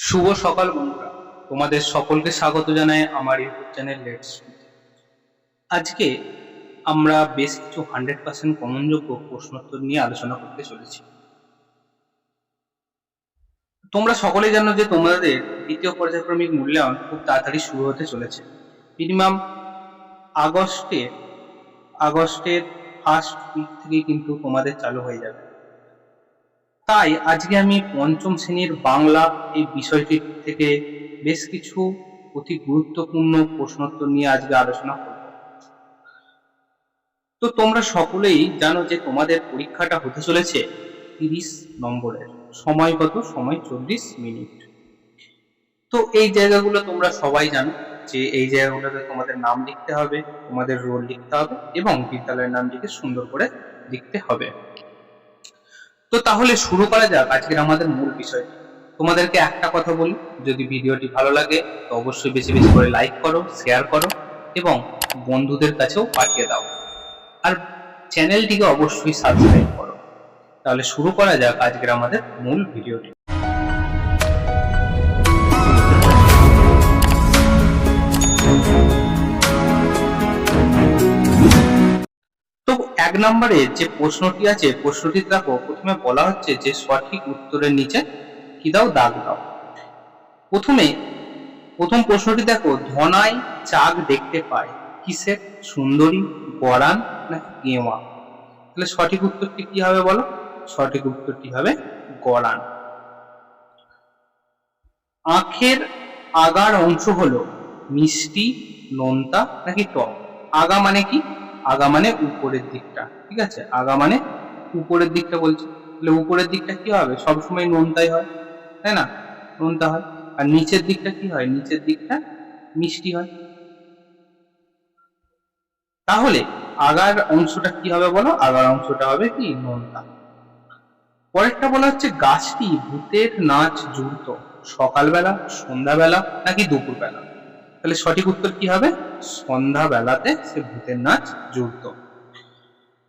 শুভ সকাল বন্ধুরা। তোমাদের সকলকে স্বাগত জানাই আমার ইউটিউব চ্যানেল লেটস আজকে আমরা বেশ কিছু হান্ড্রেড পার্সেন্ট কমনযোগ্য প্রশ্নোত্তর নিয়ে আলোচনা করতে চলেছি। তোমরা সকলেই জানো যে তোমাদের দ্বিতীয় পর্যায়ক্রমিক মূল্যায়ন খুব তাড়াতাড়ি শুরু হতে চলেছে। মিনিমাম আগস্টে আগস্টের ফার্স্ট উইক থেকে কিন্তু তোমাদের চালু হয়ে যাবে। তাই আজকে আমি পঞ্চম শ্রেণির বাংলা এই বিষয়টি থেকে বেশ কিছু অতি গুরুত্বপূর্ণ প্রশ্নোত্তর নিয়ে আজকে আলোচনা করব। তো তোমরা সকলেই জানো যে তোমাদের পরীক্ষাটা হতে চলেছে তিরিশ নম্বরের। সময় কত? সময় চল্লিশ মিনিট। তো এই জায়গাগুলো তোমরা সবাই জানো যে এই জায়গাগুলোতে তোমাদের নাম লিখতে হবে, তোমাদের রোল লিখতে হবে এবং বিদ্যালয়ের নাম লিখে সুন্দর করে লিখতে হবে। তো তাহলে শুরু করা যাক আজকের আমাদের মূল বিষয়। তোমাদেরকে একটা কথা বলি, যদি ভিডিওটি ভালো লাগে, তো অবশ্যই বেশি বেশি করে লাইক করো শেয়ার করো, এবং বন্ধুদের কাছেও পাঠিয়ে দাও। আর চ্যানেলটিকে অবশ্যই সাবস্ক্রাইব করো। তাহলে শুরু করা যাক আজকের আমাদের মূল ভিডিওটি। এক নম্বরে যে প্রশ্নটি আছে, প্রশ্নটি দেখো, প্রথমে বলা হচ্ছে যে সঠিক উত্তরের নিচে কি দাও, দাগ দাও। প্রথমে, প্রথম প্রশ্নটি দেখো ধনাই চাক দেখতে পায়। কিসের? সুন্দরী, গড়ান নাকি গেওয়া? তাহলে সঠিক উত্তরটি কি হবে বলো? সঠিক উত্তরটি হবে গরান আখের আগার অংশ হলো মিষ্টি, নোনতা নাকি টক? আগা মানে কি? আগা মানে উপরের দিকটা, ঠিক আছে? আগা মানে উপরের দিকটা বলছি। তাহলে উপরের দিকটা কি হবে? সবসময় নোনতাই হয়, তাই না? নোনতা হয়। আর নিচের দিকটা কি হয়? নিচের দিকটা মিষ্টি হয়। তাহলে আগার অংশটা কি হবে বলো? আগার অংশটা হবে কি? নোনতা। পরেরটা বলা হচ্ছে গাছটি ভূতের নাচ জুড়ত। সকালবেলা, সন্ধ্যাবেলা, নাকি দুপুরবেলা? তাহলে সঠিক উত্তর কি হবে? সন্ধ্যাবেলাতে সে ভূতের নাচ জুড়ত।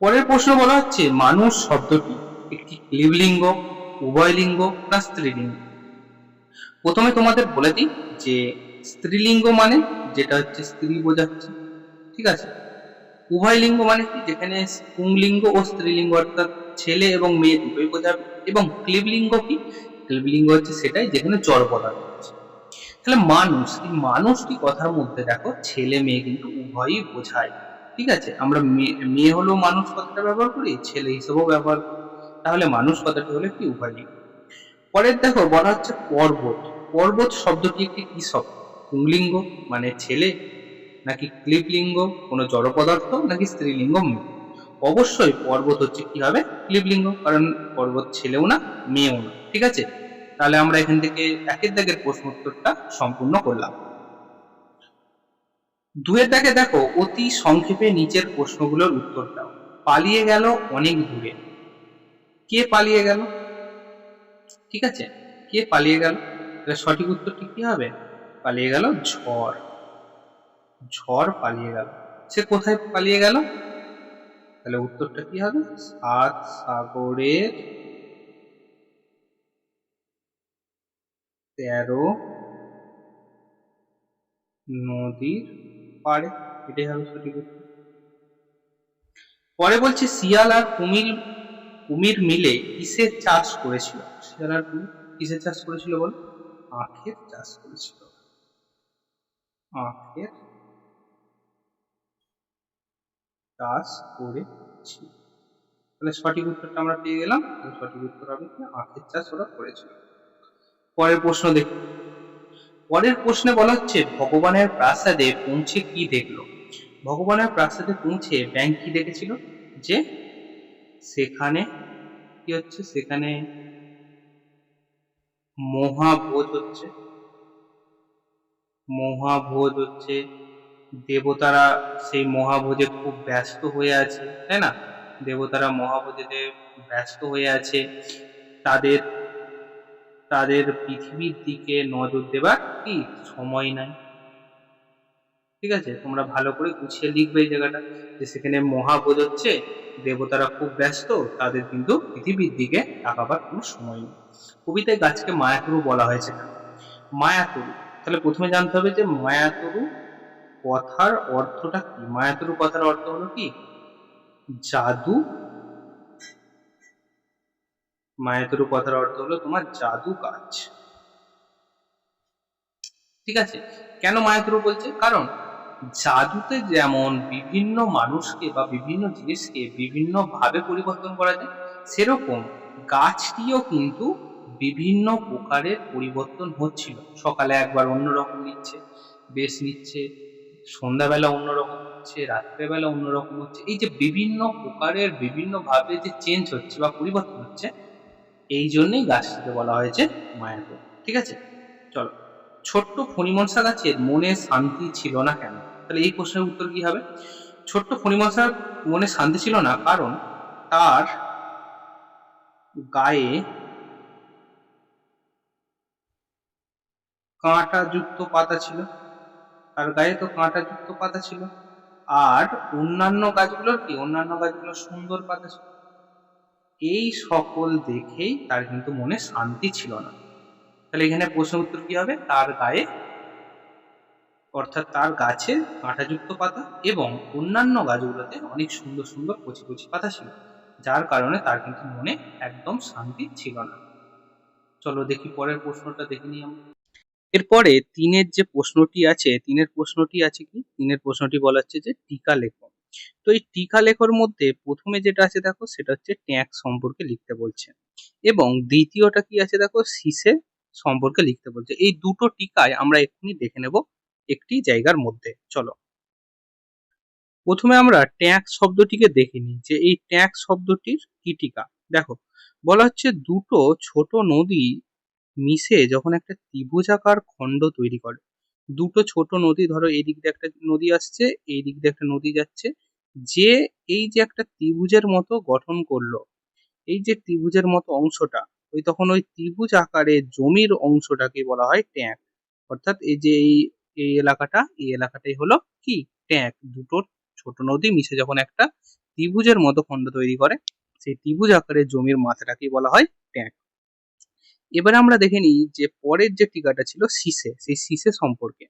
পরের প্রশ্ন বলা হচ্ছে, মানুষ শব্দটি একটি লিবলিঙ্গ উভয় লিঙ্গ না স্ত্রীলিঙ্গ? প্রথমে তোমাদের বলে দিই যে স্ত্রীলিঙ্গ মানে যেটা হচ্ছে স্ত্রী বোঝাচ্ছে, ঠিক আছে? উভয় লিঙ্গ মানে কি? যেখানে পুংলিঙ্গ ও স্ত্রীলিঙ্গ, অর্থাৎ ছেলে এবং মেয়ে দুটোই বোঝাবে। এবং ক্লিবলিঙ্গ কি? ক্লিবলিঙ্গ হচ্ছে সেটাই যেখানে জড় পদার্থ আছে তাহলে মানুষ, এই মানুষটি কথার মধ্যে দেখো, ছেলে মেয়ে কিন্তু উভয়ই বোঝায়। ঠিক আছে? আমরা মেয়ে হলেও মানুষ কথাটা ব্যবহার করি? ছেলে হিসেবেও ব্যবহার করি। তাহলে মানুষ কথাটি হলো কি উভয়লিঙ্গ পরের দেখো, বলা হচ্ছে পর্বত। পর্বত শব্দটি একটি কি শব্দ? পুংলিঙ্গ মানে ছেলে, নাকি ক্লিবলিঙ্গ কোনো জড় পদার্থ, নাকি স্ত্রীলিঙ্গ মেয়ে? অবশ্যই পর্বত হচ্ছে কি হবে? ক্লিবলিঙ্গ কারণ পর্বত ছেলেও না, মেয়েও না। ঠিক আছে? তাহলে আমরা এখান থেকে একের দাগের প্রশ্ন উত্তরটা সম্পূর্ণ করলাম। দুয়ের দাগে দেখো, অতি সংক্ষেপে নিচের প্রশ্নগুলোর উত্তর দাও। পালিয়ে গেল অনেক দূরে। কে পালিয়ে গেল? ঠিক আছে? কে পালিয়ে গেল? তাহলে সঠিক উত্তরটি কি হবে? পালিয়ে গেল ঝড়। ঝড় পালিয়ে গেল। সে কোথায় পালিয়ে গেল? তাহলে উত্তরটা কি হবে? সাত সাগরের তেরো নদীর পাড়ে, এটাই হবে সঠিক উত্তর। পরে বলছে শিয়াল আর কুমির কুমির মিলে কিসের চাষ করেছিল? শিয়াল আর কুমির কিসের চাষ করেছিল বল? আখের চাষ করেছিল। আখের চাষ করেছিল। তাহলে সঠিক উত্তরটা আমরা পেয়ে গেলাম। সঠিক উত্তর হবে আখের চাষ ওরা করেছিল। পরের প্রশ্ন দেখি। পরের প্রশ্নে বলা হচ্ছে, ভগবানের প্রাসাদে পৌঁছে কি দেখল? ভগবানের প্রাসাদে পৌঁছে ব্যাংক কি দেখেছিল? যে সেখানে কি হচ্ছে? সেখানে মহাভোজ হচ্ছে। মহাভোজ হচ্ছে। দেবতারা সেই মহাভোজে খুব ব্যস্ত হয়ে আছে, তাই না? দেবতারা মহাভোজেতে ব্যস্ত হয়ে আছে। তাদের তাদের পৃথিবীর দিকে নজর দেবার কি? সময় নাই। ঠিক আছে? তোমরা ভালো করে গুছিয়ে লিখবে এই জায়গাটা যে সেখানে মহাভোজ হচ্ছে, দেবতারা খুব ব্যস্ত, তাদের কিন্তু পৃথিবীর দিকে তাকাবার কোনো সময় নেই। কবিতায় গাছকে মায়াপুরু বলা হয়েছে। মায়াতরু। তাহলে প্রথমে জানতে হবে যে মায়াতরু কথার অর্থটা কি? মায়াতরু কথার অর্থ হলো কি? জাদু মায়াতরু কথার অর্থ হলো তোমার জাদু কাজ। ঠিক আছে? কেন মায়াতরু বলছে? কারণ জাদুতে যেমন বিভিন্ন মানুষকে বা বিভিন্ন জিনিসকে বিভিন্ন ভাবে পরিবর্তন করা যায়, সেরকম গাছটিও কিন্তু বিভিন্ন প্রকারের পরিবর্তন হচ্ছিল। সকালে একবার অন্যরকম নিচ্ছে, বেশ নিচ্ছে, সন্ধ্যাবেলা অন্যরকম হচ্ছে, রাত্রেবেলা অন্যরকম হচ্ছে। এই যে বিভিন্ন প্রকারের বিভিন্ন ভাবে যে চেঞ্জ হচ্ছে বা পরিবর্তন হচ্ছে এই জন্যই গাছটিকে বলা হয়েছে মায়াপুর। ঠিক আছে? চলো। ছোট্ট ফণিমনসা গাছের মনে শান্তি ছিল না কেন? তাহলে এই প্রশ্নের উত্তর কি হবে? ছোট্ট ফণিমনসার মনে শান্তি ছিল না কারণ তার গায়ে কাঁটাযুক্ত পাতা ছিল। তার গায়ে তো কাঁটাযুক্ত পাতা ছিল। আর অন্যান্য গাছগুলোর কি? অন্যান্য গাছগুলোর সুন্দর পাতা ছিল। এই সকল দেখেই তার কিন্তু মনে শান্তি ছিল না। তাহলে এখানে প্রশ্ন উত্তর কি হবে? তার গায়ে, অর্থাৎ তার গাছে কাঁটাযুক্ত পাতা এবং অন্যান্য গাছগুলোতে অনেক সুন্দর সুন্দর কচি কচি পাতা ছিল, যার কারণে তার কিন্তু মনে একদম শান্তি ছিল না। চলো দেখি পরের প্রশ্নটা দেখে নিই আমরা। এরপরে তিনের যে প্রশ্নটি আছে, তিনের প্রশ্নটি আছে কি? তিনের প্রশ্নটি বলা হচ্ছে যে টিকা লেখো তো এই টিকা লেখর মধ্যে প্রথমে যেটা আছে দেখো, সেটা হচ্ছে ট্যাগ সম্পর্কে লিখতে বলছে। এবং দ্বিতীয়টা কি আছে দেখো সিসে সম্পর্কে লিখতে বলছে। এই দুটো টিকায় আমরা এক্ষুনি দেখে নেব একটি জায়গার মধ্যে। চলো। প্রথমে আমরা ট্যাগ শব্দটিকে দেখে নিই যে এই ট্যাগ শব্দটির কি টিকা? দেখো, বলা হচ্ছে দুটো ছোট নদী মিশে যখন একটা ত্রিভুজাকার খণ্ড তৈরি করে। দুটো ছোট নদী, ধরো এই দিক দিয়ে একটা নদী আসছে, এই দিক দিয়ে একটা নদী যাচ্ছে। যে এই যে একটা ত্রিভুজের মতো গঠন করল, এই যে ত্রিভুজের মতো অংশটা, ওই তখন ওই ত্রিভুজ আকারে জমির অংশটাকে বলা হয় ট্যাঙ্ক অর্থাৎ এই যে এই এই এলাকাটা, এই এলাকাটাই হলো কি? ট্যাঙ্ক দুটো ছোট নদী মিশে যখন একটা ত্রিভুজের মতো খণ্ড তৈরি করে, সেই ত্রিভুজ আকারের জমির মাথাটাকেই বলা হয় ট্যাঙ্ক এবারে আমরা দেখে নিই যে পরের যে টিকাটা ছিল সিসে সেই সিসে সম্পর্কে।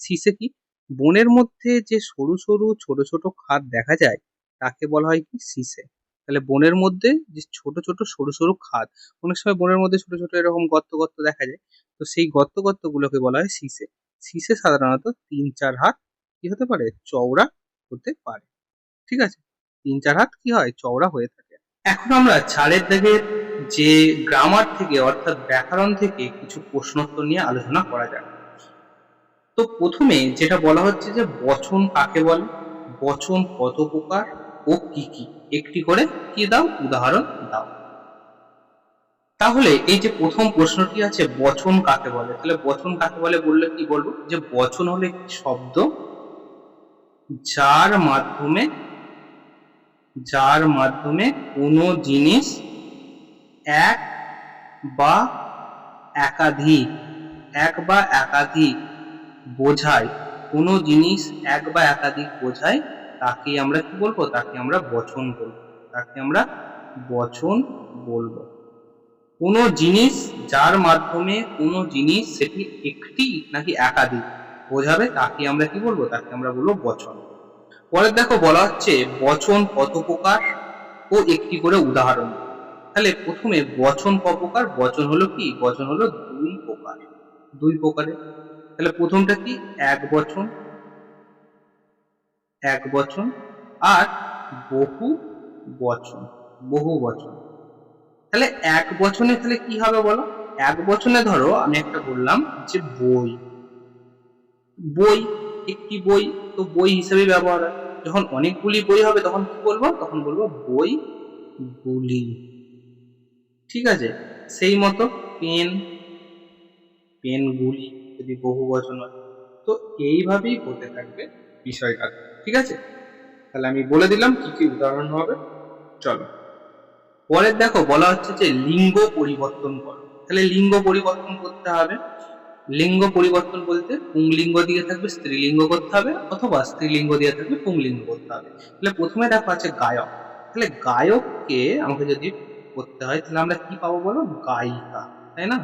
সিসে কি বনের মধ্যে যে সরু সরু ছোট ছোট খাদ দেখা যায়, তাকে বলা হয় কি সিসে তাহলে বনের মধ্যে যে ছোট ছোট সরু সরু খাদ, অনেক সময় বনের মধ্যে ছোট ছোট এরকম গর্ত গর্ত দেখা যায়, তো সেই গর্ত গুলোকে বলা হয় সিসে সিসে সাধারণত তিন চার হাত কি হতে পারে? চওড়া হতে পারে। ঠিক আছে? তিন চার হাত কি হয়? চওড়া হয়ে থাকে। এখন আমরা চারের দাগের যে গ্রামার থেকে অর্থাৎ ব্যাকরণ থেকে কিছু প্রশ্নোত্তর নিয়ে আলোচনা করা যাক তো প্রথমে যেটা বলা হচ্ছে যে বচন কাকে বলে? বচন কত প্রকার ও কি কি? একটি করে কি দাও, উদাহরণ দাও। তাহলে এই যে প্রথম প্রশ্নটি আছে, বচন কাকে বলে? তাহলে বচন কাকে বলে বললে কি বলব? যে বচন হলো একটি শব্দ যার মাধ্যমে যার মাধ্যমে কোনো জিনিস এক বা একাধিক, এক বা একাধিক বোঝায়। কোনো জিনিস এক বা একাধিক বোঝায়, তাকে আমরা কি বলব? তাকে আমরা বচন বলব। তাকে আমরা বচন বলব। কোনো জিনিস যার মাধ্যমে কোনো জিনিস সেটি একটি নাকি একাধিক বোঝাবে, তাকে আমরা কি বলব? তাকে আমরা বলব বচন। পরে দেখো বলা হচ্ছে, বচন কত প্রকার? ও একটি করে উদাহরণ। তাহলে প্রথমে বচন ক প্রকার? বচন হলো কি? বচন হলো দুই প্রকার। দুই প্রকারের। তাহলে প্রথমটা কি? এক বচন। এক বচন। আর বহু বচন। বহু বচন। তাহলে এক বচনে তাহলে কি হবে বলো? এক বচনে ধরো, আমি একটা বললাম যে বই। বই, একটি বই, তো বই হিসেবে ব্যবহার হয়। যখন অনেকগুলি বই হবে, তখন কি বলব? তখন বলব বই গুলি ঠিক আছে? সেই মতো পেন পেনগুলি যদি বহু বচন হয়, তো এইভাবেই হতে থাকবে বিষয়টা। ঠিক আছে? তাহলে আমি বলে দিলাম কি কি উদাহরণ হবে। চলো। পরের দেখো, বলা হচ্ছে যে লিঙ্গ পরিবর্তন করো। তাহলে লিঙ্গ পরিবর্তন করতে হবে। লিঙ্গ পরিবর্তন বলতে পুংলিঙ্গ দিয়ে থাকবে, স্ত্রীলিঙ্গ করতে হবে, অথবা স্ত্রীলিঙ্গ দিয়ে থাকবে, পুংলিঙ্গ করতে হবে। তাহলে প্রথমে দেখো আছে গায়ক। তাহলে গায়ককে আমাকে যদি করতে হয়, তাহলে আমরা কি পাবো বলো গায়িকা, তাই না?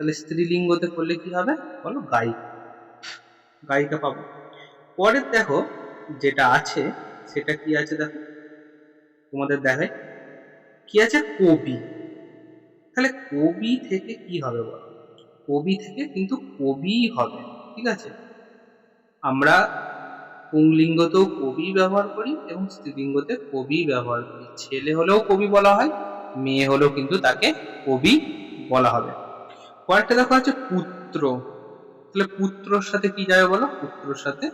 তাহলে স্ত্রীলিঙ্গতে করলে কি হবে? বলো গায়িকা। গায়িকা পাবো। পরের দেখো যেটা আছে, সেটা কি আছে দেখো? তোমাদের দেখায় কি আছে? কবি। তাহলে কবি থেকে কি হবে বলো? কবি থেকে কিন্তু কবি হবে, ঠিক আছে? আমরা পুংলিঙ্গতেও কবি ব্যবহার করি এবং স্ত্রীলিঙ্গতে কবি ব্যবহার করি। ছেলে হলেও কবি বলা হয় মেয়ে হলেও কিন্তু তাকে কবি বলা হবে। পরেরটা দেখো আছে পুত্র। তাহলে পুত্রর সাথে কি যাবে বলো? পুত্রর সাথে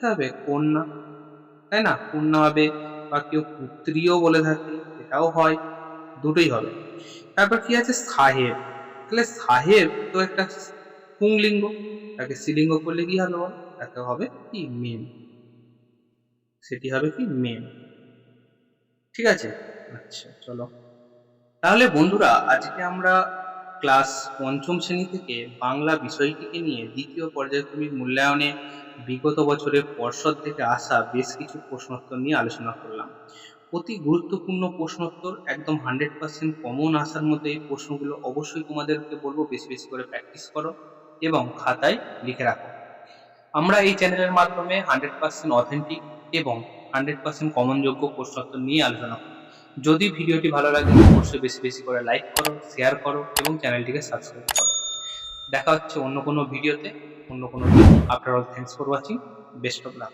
হবে কন্যা। তাই না? কন্যা হবে বা কেউ পুত্রীও বলে থাকে এটাও হয়, দুটোই হবে। তারপর কি আছে? সাহেব। তাহলে সাহেব তো একটা পুংলিঙ্গ। তাকে স্ত্রীলিঙ্গ করলে কি হবে তাকে হবে কি? মেম। সেটি হবে কি? মেম। ঠিক আছে? আচ্ছা চলো। তাহলে বন্ধুরা, আজকে আমরা ক্লাস পঞ্চম শ্রেণি থেকে বাংলা বিষয়টিকে নিয়ে দ্বিতীয় পর্যায়ক্রমিক মূল্যায়নে বিগত বছরের পর্ষদ থেকে আসা বেশ কিছু প্রশ্নোত্তর নিয়ে আলোচনা করলাম। অতি গুরুত্বপূর্ণ প্রশ্নোত্তর, একদম হান্ড্রেড পার্সেন্ট কমন আসার মধ্যে এই প্রশ্নগুলো অবশ্যই তোমাদেরকে বলব, বেশি বেশি করে প্র্যাকটিস করো এবং খাতায় লিখে রাখো। আমরা এই চ্যানেলের মাধ্যমে হান্ড্রেড পার্সেন্ট অথেন্টিক এবং হান্ড্রেড পার্সেন্ট কমনযোগ্য প্রশ্নোত্তর নিয়ে আলোচনা করি যদি ভিডিওটি ভালো লাগে, অবশ্যই বেশি বেশি করে লাইক করো শেয়ার করো এবং চ্যানেলটিকে সাবস্ক্রাইব করো। দেখা হচ্ছে অন্য কোনো ভিডিওতে, অন্য কোনো after all thanks for watching best of luck